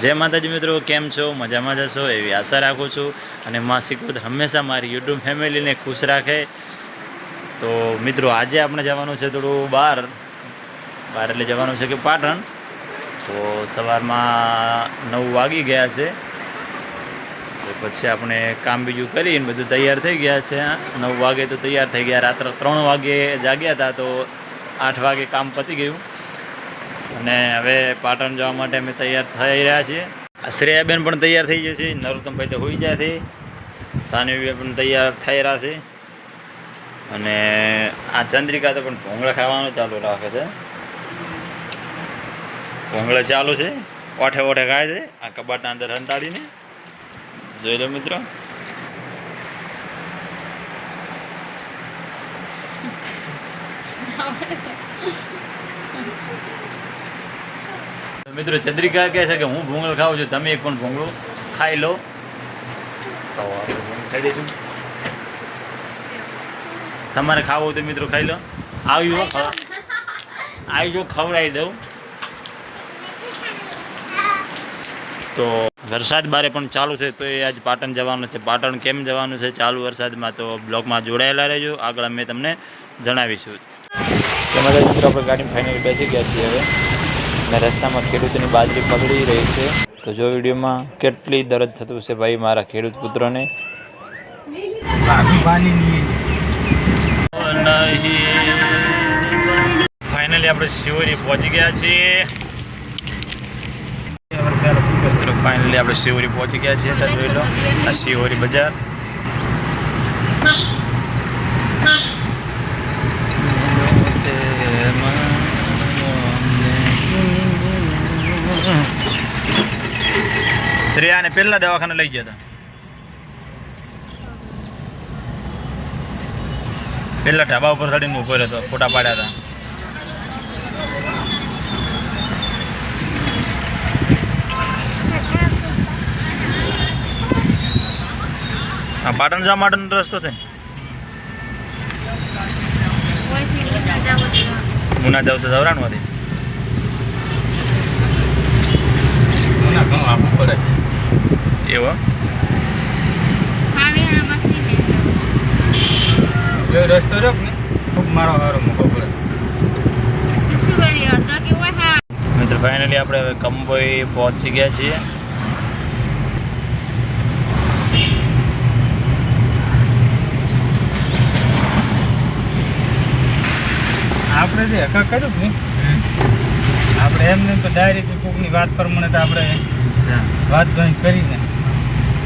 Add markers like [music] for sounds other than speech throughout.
જય માતાજી મિત્રો, કેમ છો? મજામાં જશો એવી આશા રાખું છું. અને માસિક શીખવત હંમેશા મારી યુટ્યુબ ફેમિલીને ખુશ રાખે. તો મિત્રો, આજે આપણે જવાનું છે થોડું બહાર. બહાર એટલે જવાનું છે કે પાટણ. તો સવારમાં નવ વાગી ગયા છે. તો પછી આપણે કામ બીજું કરીને બધું તૈયાર થઈ ગયા છે. નવ વાગે તો તૈયાર થઈ ગયા. રાત્રે ત્રણ વાગે જાગ્યા હતા તો આઠ વાગે કામ પતી ગયું. અને હવે પાટણ જવા માટે અમે તૈયાર થઈ રહ્યા છીએ. શ્રેયાબેન પણ તૈયાર થઈ જશે નરોત્તમભાઈ તો હોઈ જાય છે. સાનવી પણ તૈયાર થઈ રહ્યા છે. અને આ ચંદ્રિકા તો પણ ભોંગળા ખાવાનું ચાલુ રાખે છે. ભોંગળા ચાલુ છે, ઓઠે ઓઠે ખાય છે, આ કબાટના અંદર હંતાડીને. જોઈ લો મિત્રો. [laughs] મિત્રો ચંદ્રિકા કહે છે કે હું ભૂંગળ ખાઉં છું, તમે પણ ભૂંગળું ખાઈ લો. તમારે ખાવું તો મિત્રો ખાઈ લો. આવ્યું આવજો ખવડાવી. દઉં. તો વરસાદ બારે પણ ચાલુ છે, તો એ આજ પાટણ જવાનું છે. પાટણ કેમ જવાનું છે, ચાલુ વરસાદમાં તો બ્લોગમાં જોડાયેલા રહેજો. આગળ અમે તમને જણાવીશું. તો બધા મિત્રો, આપણે ગાડી ફાઇનલ બેસી ગયા છીએ હવે. અને રસ્તામાં ખેડૂતની બાજરી પલળી રહી છે. તો જો વિડીયોમાં કેટલી દર્દ થતું છે ભાઈ મારા ખેડૂત પુત્રોને? ફાઇનલી આપણે શિવરી પહોંચી ગયા છીએ. ફાઇનલી આપણે શિવરી પહોંચી ગયા છીએ. જોઈ લો, આ શિવરી બજાર. શ્રેયાને પહેલા દવાખાને લઈ ગયા હતા. પહેલા ઢાબા ઉપર ચડીને ઊભો રહ્યો ફોટા પાડ્યા હતા. આ પાટણ જવા માટેનો રસ્તો છે? મુના જાવ તો જવરાણમાંથી એવો? રસ્તો રહ્યો ને ખૂબ મારો હારો મૂકો પડે. મિત્રો ફાઇનલી આપણે હવે કંબોઈ પહોંચી ગયા છીએ. આપણે જે હકા કર્યું ને આપણે એમને તો ડાયરેક્ટ કોકની વાત પ્રમાણે તો આપણે વાત જોઈ કરીને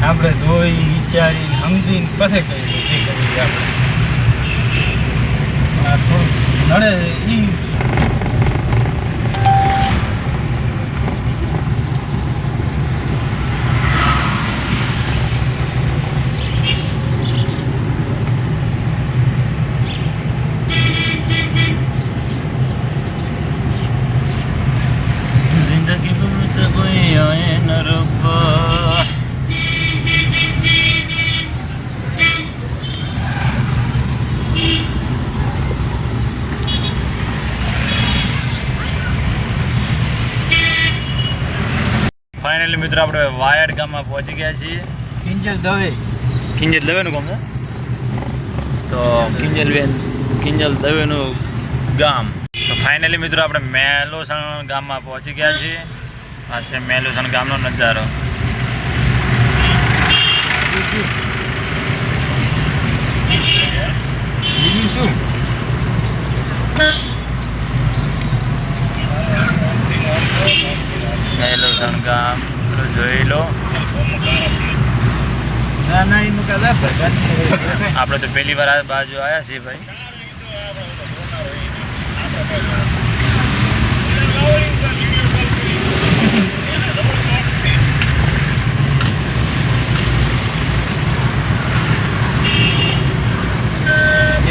આપણે ધોઈ વિચારી સમજીને પછી કરી જે કરીએ આપણે. આ થોડું નડે ઈ ફાઇનલી મિત્રો આપણે વાયડ ગામમાં પહોંચી ગયા છીએ. કિંજલ દવે. કિંજલ દવેનું ગામ છે? તો કિંજલ બેન કિંજલ દવેનું ગામ. તો ફાઇનલી મિત્રો આપણે મેલોસણ ગામમાં પહોંચી ગયા છીએ. આ છે મેલોસણ ગામનો નજારો. શું મેલોસણ ગામ તો જોઈ લો આપણે તો પહેલી વાર આ બાજુ આવ્યા છીએ ભાઈ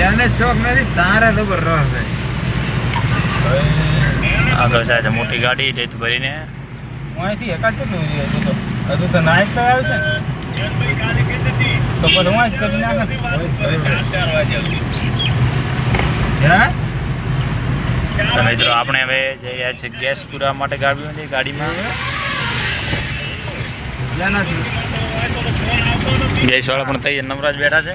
એને શોખ નથી તારા ખબર છે આગળ છે મોટી ગાડી રેત ભરીને અહીંથી એકાદ કેટલું હજુ તો હજુ તો નાઈટ તો આવશે ને. તો પછી હું જ કરી નાખે હે? તો મિત્રો આપણે હવે જઈ રહ્યા છીએ ગેસ પૂરા માટે ગાડી ગાડીમાં. જેનાથી ગેસ વાળા પણ તૈયાર નવરાજ બેઠા છે.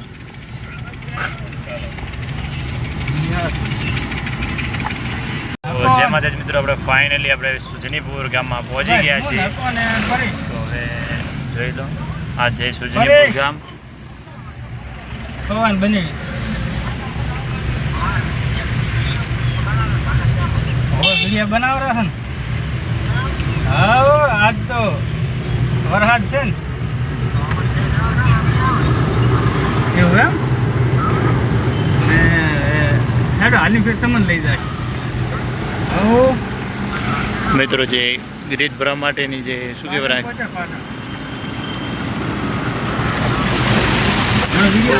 તો જય માતાજી મિત્રો આપણે ફાઇનલી આપણે સુજનીપુર ગામમાં પહોંચી ગયા છીએ. તો હવે જોઈ લો. આ જય સુજનીપુર ગામ. પવન બની. વીડિયો બનાવ રહ્યા છે હા આજ તો વરસાદ છે ને. એવું એમ? હેડો હાલી ફેર તમને લઈ જાય મિત્રો, જે રીત ભરવા માટેની જે શું કહેવાય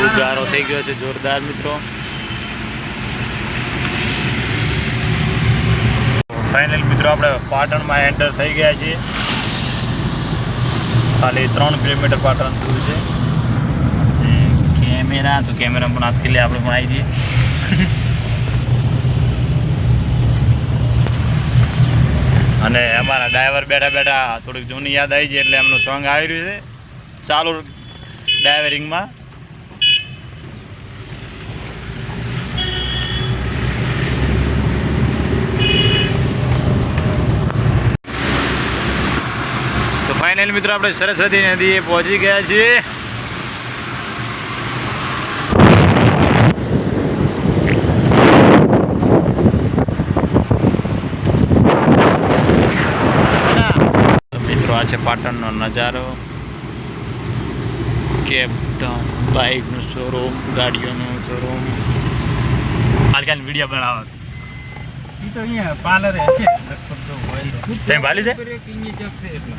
ઉજારો થઈ ગયો છે, જોરદાર, મિત્રો. ફાઇનલ મિત્રો, આપણે પાટણમાં એન્ટર થઈ ગયા છીએ. ખાલી ત્રણ કિલોમીટર પાટણ દૂર છે. છે કેમેરા તો કેમેરા પણ હાથ લે, આપણે પણ આવી જઈએ અને અમારા ડ્રાઈવર બેઠા બેઠા થોડીક જૂની યાદ આવી છે એટલે એમનું સોંગ આવી રહ્યું છે. ચાલુ ડ્રાઈવરિંગમાં. તો ફાઇનલ મિત્રો આપણે સરસ્વતી નદીએ પહોંચી ગયા છીએ તો મિત્રો આ છે પાટણનો નજારો. કેબ બાઇકનું શોરૂમ ગાડીઓનું શોરૂમ આજકાલ વીડિયો બનાવો.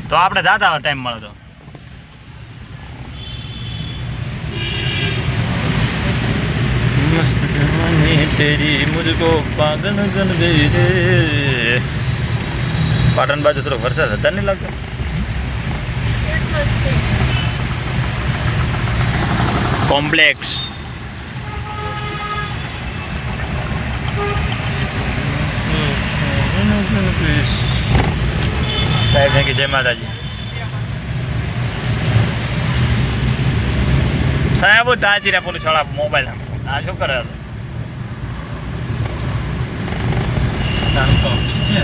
તો હોય આપણે જાતા ટાઈમ મળે તો. મસ્ત તેરી મુझको પાગલ રે. પાટણ બાજુ થોડો વરસાદ હતા નહીં લાગતો? કોમ્પ્લેક્સ. સાહેબ ને કે જય માતાજી. સાહેબ તાજીરા પોલીસવાળા મોબાઈલ આ શું કરે છે? તાલુકા ઓફિસ છે.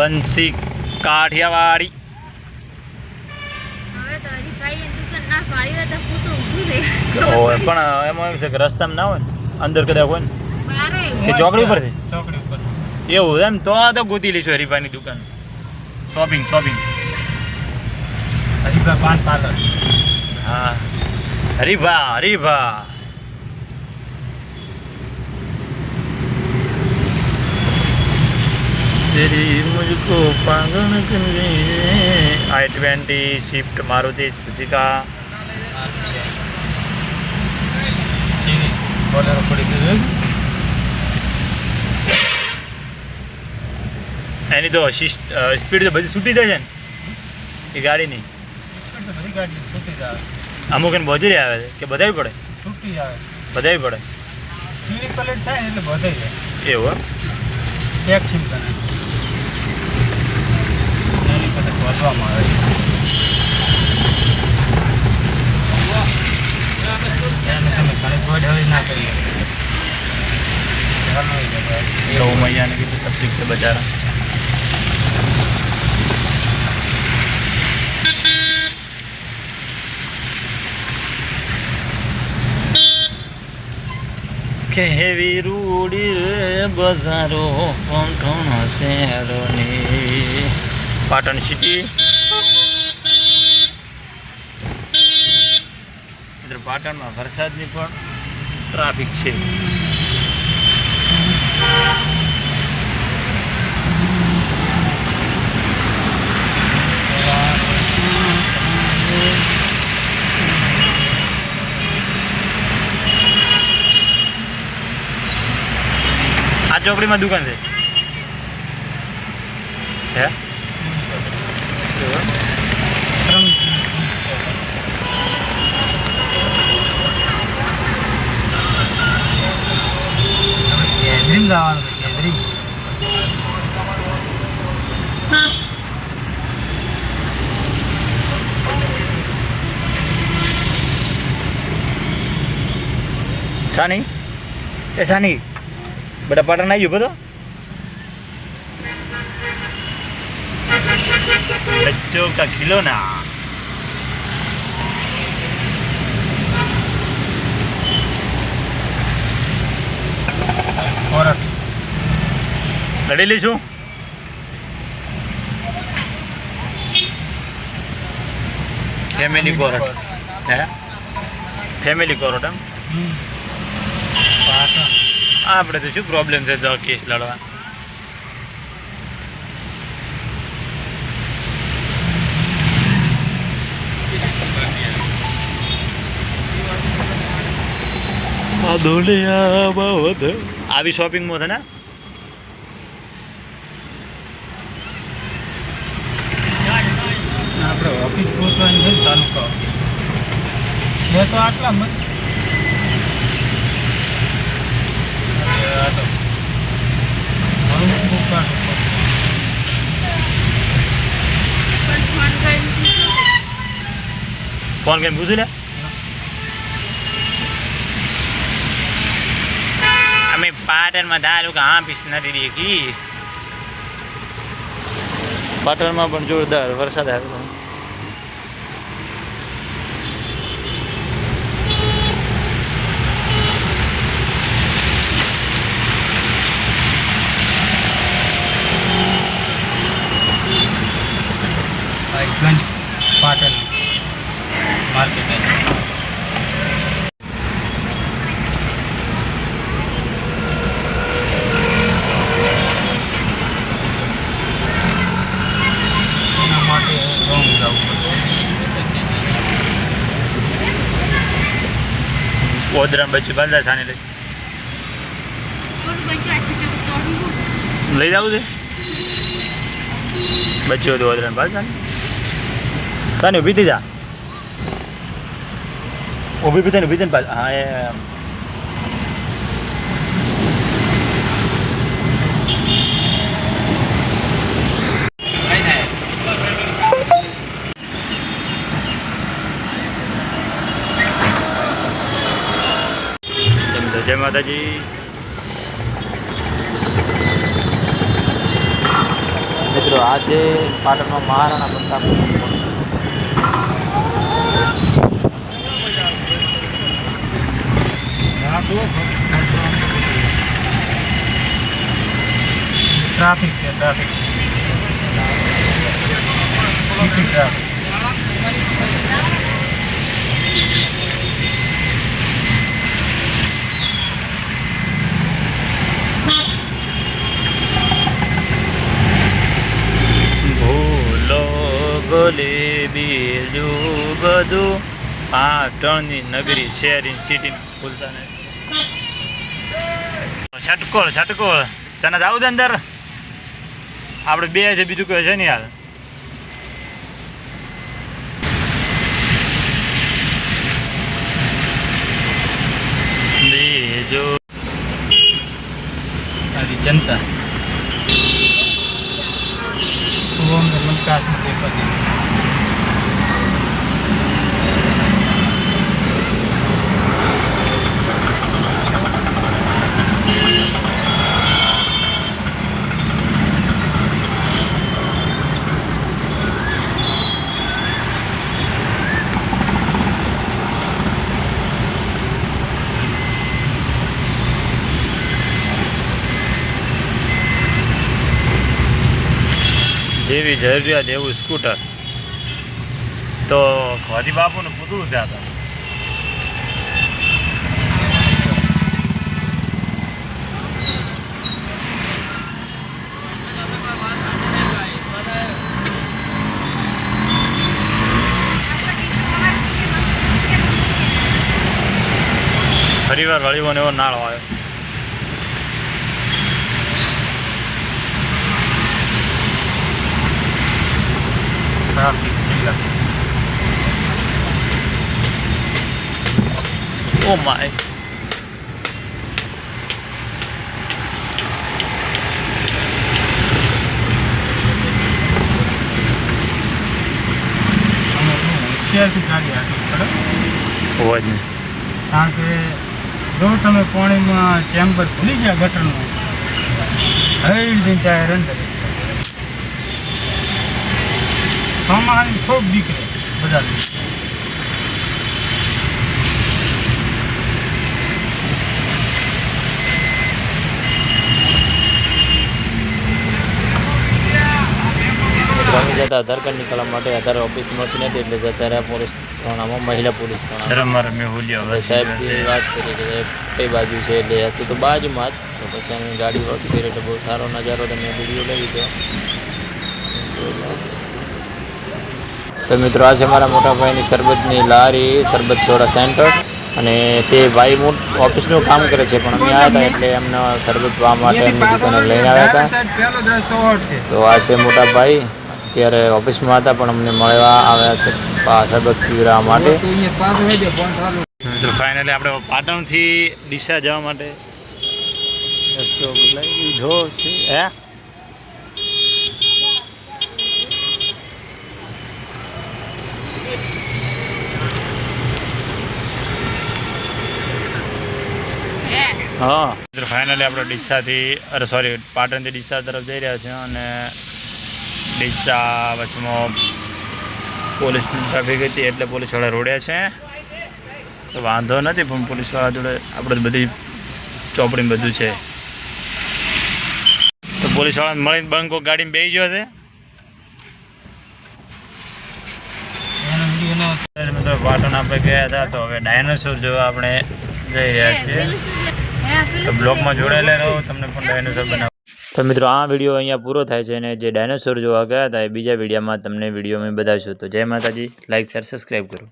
બંસી કાઠિયાવાડી. હોય પણ એમાં એવું છે કે રસ્તામાં ના હોય ને અંદર કદાચ હોય ને એ કે ચોકડી ઉપરથી? ચોકડી ઉપર. એવું એમ તો આ તો ગોતી લઈશું હરીફાઈની દુકાન. શોપિંગ શોપિંગ હરીફા પાન પાર્લર હા. હરીફા હરીભા. તેરી મુજકો પાગણ કરી I twenty Swift Maruti Suzuki એની તો સ્પીડ તો બધી છૂટી જાય છે ને એ ગાડીની અમુક એને બધી આવે છે કે બધાવી પડે છૂટી બધાવી પડે થાય એટલે બધાઈ એવું ટેક્સી કદાચ આવે કેટલી તકલીફ છે બચારા કેવી રૂડી રે બજારો પંઠણ શહેરોની પાટણ સિટી પાટણમાં વરસાદની પણ ટ્રાફિક છે. આ ચોકડીમાં દુકાન છે. હે? કેદરીમ જવાનું છે કેદરી સાની એ સાની બધા પાટણ આવી ગયું બધો બચ્ચો કા લડી લઈશું ફેમિલી કોરટ હે ફેમિલી કોરટ એમ આપણે તો શું પ્રોબ્લેમ છે તો કેસ લડવા આવી શોપિંગ માં છે ને આપણે ઓફિસ પહોંચવાની છે તાલુકા ઓફિસ છે તો આટલા મત ફોન ને. પૂછ્યું લે પાટણમાં ધારું કે હા પીસ નથી દેખી પાટણમાં પણ જોરદાર વરસાદ આવ્યો પડે ઓદરામ બચ્ચું બાંધા સાને લઈ. લઈ જવું છે? બચ્ચું હતું ઓદરામ બાંધા સાને ઊભી થઈ જા. ઊભી બી થઈને, ઊભી થઈને હા, એ જય માતા- જય માતાજી મિત્રો આ છે પાટણમાં મહારાણા પ્રતાપ ટ્રાફિક છે ટ્રાફિક સિટી ટ્રાફિક ભૂલો ભલે બીજું બધું પાટણની નગરી શહેરી સિટી ભૂલતા નહીં છટકોળ છટકોળ તને જાવું અંદર. આપણે બે છે, બીજું કોઈ છે ને હાલ. બીજું. આવી જનતા. ઓમ નમઃ કાશ્મીર જરૂરિયાત એવું સ્કૂટર. તો ખોદી બાપુનું પૂતળું છે આ તો. ફરીવાર વળીઓને એવો નાળો આવ્યો પ્રારંભિક જિલ્લા ઓ માય અત્યારથી ગાડી હાજર પડે હોય ને કારણ કે જો તમે પાણીમાં ચેમ્બર ભૂલી ગયા ગટરનું હવે ટાયર અંદર કમાણી ખૂબ દીકરે બધા જતા આધાર કાર્ડ નીકળવા માટે અત્યારે ઓફિસ મળતી નથી એટલે જતા પોલીસ થાણામાં મહિલા પોલીસ સાહેબની વાત કરી કે કઈ બાજુ છે એટલે હતું તો બાજુમાં જ. તો પછી અમે ગાડી કરી એટલે બહુ સારો નજારો તમે વીડિયો લઈ લીધો. તો મિત્રો આ છે મારા મોટા ભાઈની શરબતની લારી શરબત સોડા સેન્ટર અને તે ભાઈ મોટ ઓફિસનું કામ કરે છે, પણ અમે આવ્યા હતા એટલે એમને શરબત પીવા માટે એમની લઈને આવ્યા હતા. તો આ છે મોટા ભાઈ અત્યારે ઓફિસમાં હતા, પણ અમને મળવા આવ્યા છે શરબત પીવડાવવા માટે. મિત્રો ફાઇનલી આપણે પાટણથી ડીસા જવા માટે રસ્તો બદલાઈ લીધો છે, હે? હે. ફાઇનલી આપણે ડીસાથી, અરે સોરી પાટણથી ડીસા તરફ જઈ રહ્યા છીએ અને ડીસા વચમાં પોલીસની ટ્રાફિક હતી એટલે પોલીસવાળા રોડ્યા છે. તો વાંધો નથી, પણ પોલીસવાળા જોડે આપણે બધી ચોપડી બધું છે. તો પોલીસવાળાને મળીને બંકો ગાડીમાં બેસી ગયો છે. પાટણ આપણે ગયા હતા, તો હવે ડાયનોસોર જોવા આપણે જઈ રહ્યા છીએ. તો બ્લોગમાં જોડાયેલા રહો મિત્રો, આ વીડિયો અહીંયા પૂરો થાય છે અને જે ડાયનોસોર જોવા ગયા હતા એ બીજા વિડીયોમાં તમને વીડિયો મેં બતાવીશું. તો જય માતાજી લાઈક શેર સબસ્ક્રાઈબ કરો.